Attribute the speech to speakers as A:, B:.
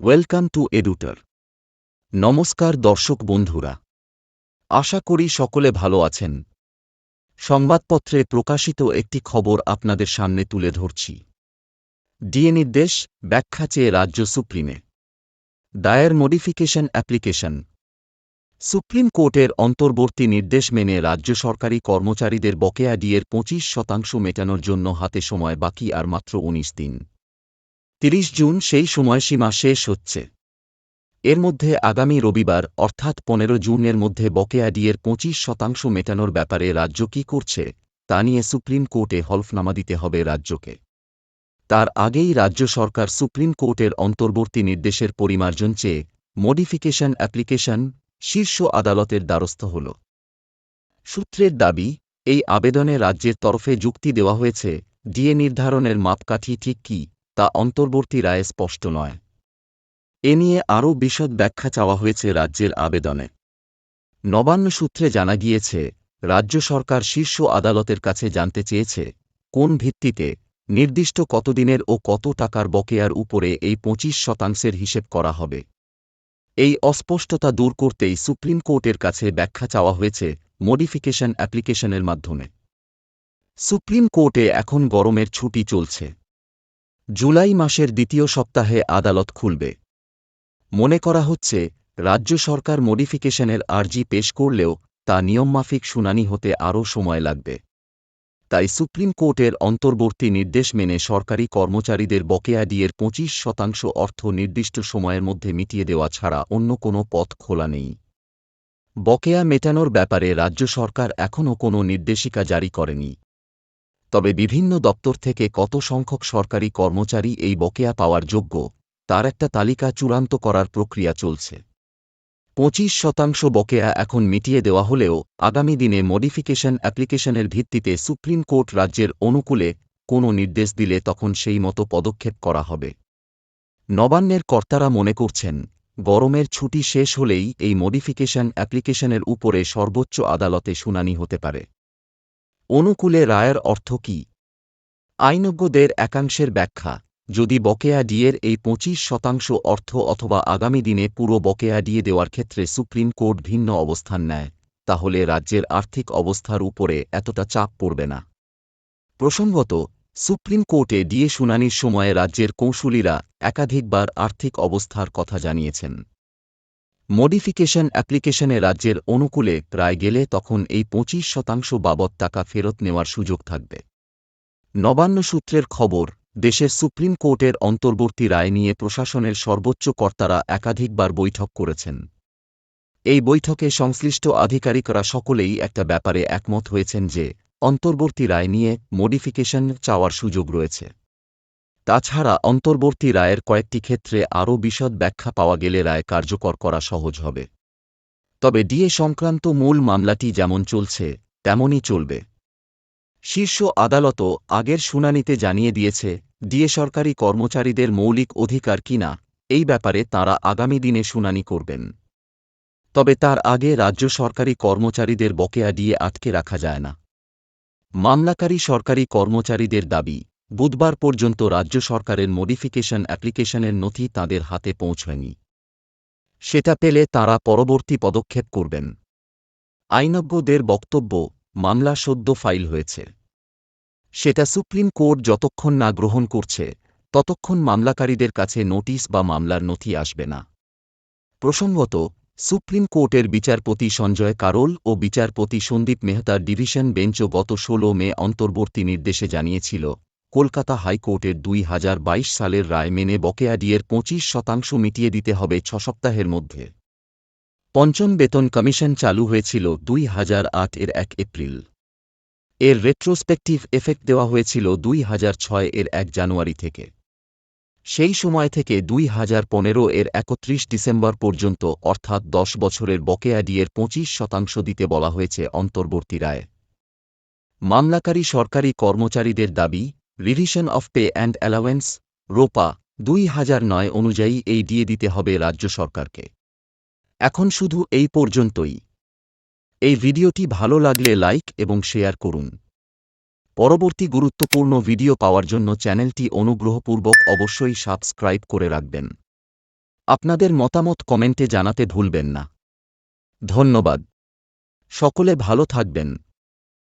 A: Welcome to এডুটার নমস্কার দর্শক বন্ধুরা। আশা করি সকলে ভালো আছেন। সংবাদপত্রে প্রকাশিত একটি খবর আপনাদের সামনে তুলে ধরছি। ডিএ নির্দেশ, ব্যাখ্যা চেয়ে রাজ্য সুপ্রিমে। দায়ের মডিফিকেশন অ্যাপ্লিকেশন। সুপ্রিম কোর্টের অন্তর্বর্তী নির্দেশ মেনে রাজ্য সরকারি কর্মচারীদের বকেয়া ডিএর পঁচিশ শতাংশ মেটানোর জন্য হাতে সময় বাকি আর মাত্র উনিশ দিন। তিরিশ জুন সেই সময়সীমা শেষ হচ্ছে। এর মধ্যে আগামী রবিবার, অর্থাৎ পনেরো জুনের মধ্যে বকেয়া ডিয়ের পঁচিশ শতাংশ মেটানোর ব্যাপারে রাজ্য কি করছে, তা নিয়ে সুপ্রিম কোর্টে হলফনামা দিতে হবে রাজ্যকে। তার আগেই রাজ্য সরকার সুপ্রিম কোর্টের অন্তর্বর্তী নির্দেশের পরিমার্জন চেয়ে মডিফিকেশন অ্যাপ্লিকেশন শীর্ষ আদালতের দ্বারস্থ হল। সূত্রের দাবি, এই আবেদনে রাজ্যের তরফে যুক্তি দেওয়া হয়েছে, ডিএ নির্ধারণের মাপকাঠি ঠিক কি তা অন্তর্বর্তী রায়ে স্পষ্ট নয়। এ নিয়ে আরও বিশদ ব্যাখ্যা চাওয়া হয়েছে রাজ্যের আবেদনে। নবান্ন সূত্রে জানা গিয়েছে, রাজ্য সরকার শীর্ষ আদালতের কাছে জানতে চেয়েছে, কোন ভিত্তিতে, নির্দিষ্ট কতদিনের ও কত টাকার বকেয়ার উপরে এই পঁচিশ শতাংশের হিসেব করা হবে। এই অস্পষ্টতা দূর করতেই সুপ্রিম কোর্টের কাছে ব্যাখ্যা চাওয়া হয়েছে মডিফিকেশন অ্যাপ্লিকেশনের মাধ্যমে। সুপ্রিম কোর্টে এখন গরমের ছুটি চলছে। জুলাই মাসের দ্বিতীয় সপ্তাহে আদালত খুলবে। মনে করা হচ্ছে, রাজ্য সরকার মডিফিকেশনের আর্জি পেশ করলেও তা নিয়মমাফিক শুনানি হতে আরও সময় লাগবে। তাই সুপ্রিম কোর্টের অন্তর্বর্তী নির্দেশ মেনে সরকারি কর্মচারীদের বকেয়া ডিয়ের পঁচিশ শতাংশ অর্থ নির্দিষ্ট সময়ের মধ্যে মিটিয়ে দেওয়া ছাড়া অন্য কোনো পথ খোলা নেই। বকেয়া মেটানোর ব্যাপারে রাজ্য সরকার এখনও কোনো নির্দেশিকা জারি করেনি। তবে বিভিন্ন দপ্তর থেকে কত সংখ্যক সরকারি কর্মচারী এই বকেয়া পাওয়ার যোগ্য, তার একটা তালিকা চূড়ান্ত করার প্রক্রিয়া চলছে। পঁচিশ শতাংশ বকেয়া এখন মিটিয়ে দেওয়া হলেও আগামী দিনে মডিফিকেশন অ্যাপ্লিকেশনের ভিত্তিতে সুপ্রিম কোর্ট রাজ্যের অনুকূলে কোনো নির্দেশ দিলে তখন সেই মতো পদক্ষেপ করা হবে। নবান্নের কর্তারা মনে করছেন, গরমের ছুটি শেষ হলেই এই মডিফিকেশন অ্যাপ্লিকেশনের উপরে সর্বোচ্চ আদালতে শুনানি হতে পারে। অনুকূলে রায়ের অর্থ কি? আইনজ্ঞদের একাংশের ব্যাখ্যা, যদি বকেয়া ডিয়ের এই পঁচিশ শতাংশ অর্থ অথবা আগামী দিনে পুরো বকেয়া ডিয়ে দেওয়ার ক্ষেত্রে সুপ্রিম কোর্ট ভিন্ন অবস্থান নেয়, তাহলে রাজ্যের আর্থিক অবস্থার উপরে এতটা চাপ পড়বে না। প্রসঙ্গত, সুপ্রিম কোর্টে ডিএ শুনানির সময়ে রাজ্যের কৌশলীরা একাধিকবার আর্থিক অবস্থার কথা জানিয়েছেন। মডিফিকেশন অ্যাপ্লিকেশনে রাজ্যের অনুকূলে রায় গেলে তখন এই পঁচিশ শতাংশ বাবদ টাকা ফেরত নেওয়ার সুযোগ থাকবে। নবান্ন সূত্রের খবর, দেশের সুপ্রিম কোর্টের অন্তর্বর্তী রায় নিয়ে প্রশাসনের সর্বোচ্চ কর্তারা একাধিকবার বৈঠক করেছেন। এই বৈঠকে সংশ্লিষ্ট আধিকারিকরা সকলেই একটা ব্যাপারে একমত হয়েছেন যে, অন্তর্বর্তী রায় নিয়ে মডিফিকেশন চাওয়ার সুযোগ রয়েছে। তাছাড়া অন্তর্বর্তী রায়ের কয়েকটি ক্ষেত্রে আরও বিশদ ব্যাখ্যা পাওয়া গেলে রায় কার্যকর করা সহজ হবে। তবে ডিএ সংক্রান্ত মূল মামলাটি যেমন চলছে, তেমনই চলবে। শীর্ষ আদালতও আগের শুনানিতে জানিয়ে দিয়েছে, ডিএ সরকারি কর্মচারীদের মৌলিক অধিকার কিনা এই ব্যাপারে তাঁরা আগামী দিনে শুনানি করবেন। তবে তার আগে রাজ্য সরকারি কর্মচারীদের বকেয়া ডিএ আটকে রাখা যায় না। মামলাকারী সরকারি কর্মচারীদের দাবি বুধবার পর্যন্ত রাজ্য সরকারের মডিফিকেশন অ্যাপ্লিকেশনের নথি তাদের হাতে পৌঁছয়নি। সেটা পেলে তারা পরবর্তী পদক্ষেপ করবেন। আইনজ্ঞদের বক্তব্য, মামলা সদ্য ফাইল হয়েছে। সেটা সুপ্রিম কোর্ট যতক্ষণ না গ্রহণ করছে, ততক্ষণ মামলাকারীদের কাছে নোটিশ বা মামলার নথি আসবে না। প্রসঙ্গত, সুপ্রিম কোর্টের বিচারপতি সঞ্জয় কারোল ও বিচারপতি সন্দীপ মেহতার ডিভিশন বেঞ্চও গত ষোলো মে অন্তর্বর্তী নির্দেশে জানিয়েছিল কলকাতা হাইকোর্টের দুই হাজার বাইশ সালের রায় মেনে বকেয়া ডিয়ের পঁচিশ শতাংশ মিটিয়ে দিতে হবে ছ সপ্তাহের মধ্যে। পঞ্চম বেতন কমিশন চালু হয়েছিল দুই হাজার আট এর এক এপ্রিল। এর রেট্রোস্পেকটিভ এফেক্ট দেওয়া হয়েছিল দুই হাজার ছয় এর এক জানুয়ারি থেকে। সেই সময় থেকে দুই হাজার পনেরো এর একত্রিশ ডিসেম্বর পর্যন্ত অর্থাৎ দশ বছরের বকেয়া ডিয়ের পঁচিশ শতাংশ দিতে বলা হয়েছে অন্তর্বর্তী রায়। মামলাকারী সরকারি কর্মচারীদের দাবি revision of pay and allowance ROPA, দুই হাজার নয় অনুযায়ী এই দিয়ে দিতে হবে রাজ্য সরকারকে। এখন শুধু এই পর্যন্তই। এই ভিডিওটি ভালো লাগলে লাইক এবং শেয়ার করুন। পরবর্তী গুরুত্বপূর্ণ ভিডিও পাওয়ার জন্য চ্যানেলটি অনুগ্রহপূর্বক অবশ্যই সাবস্ক্রাইব করে রাখবেন। আপনাদের মতামত কমেন্টে জানাতে ভুলবেন না। ধন্যবাদ। সকলে ভালো থাকবেন।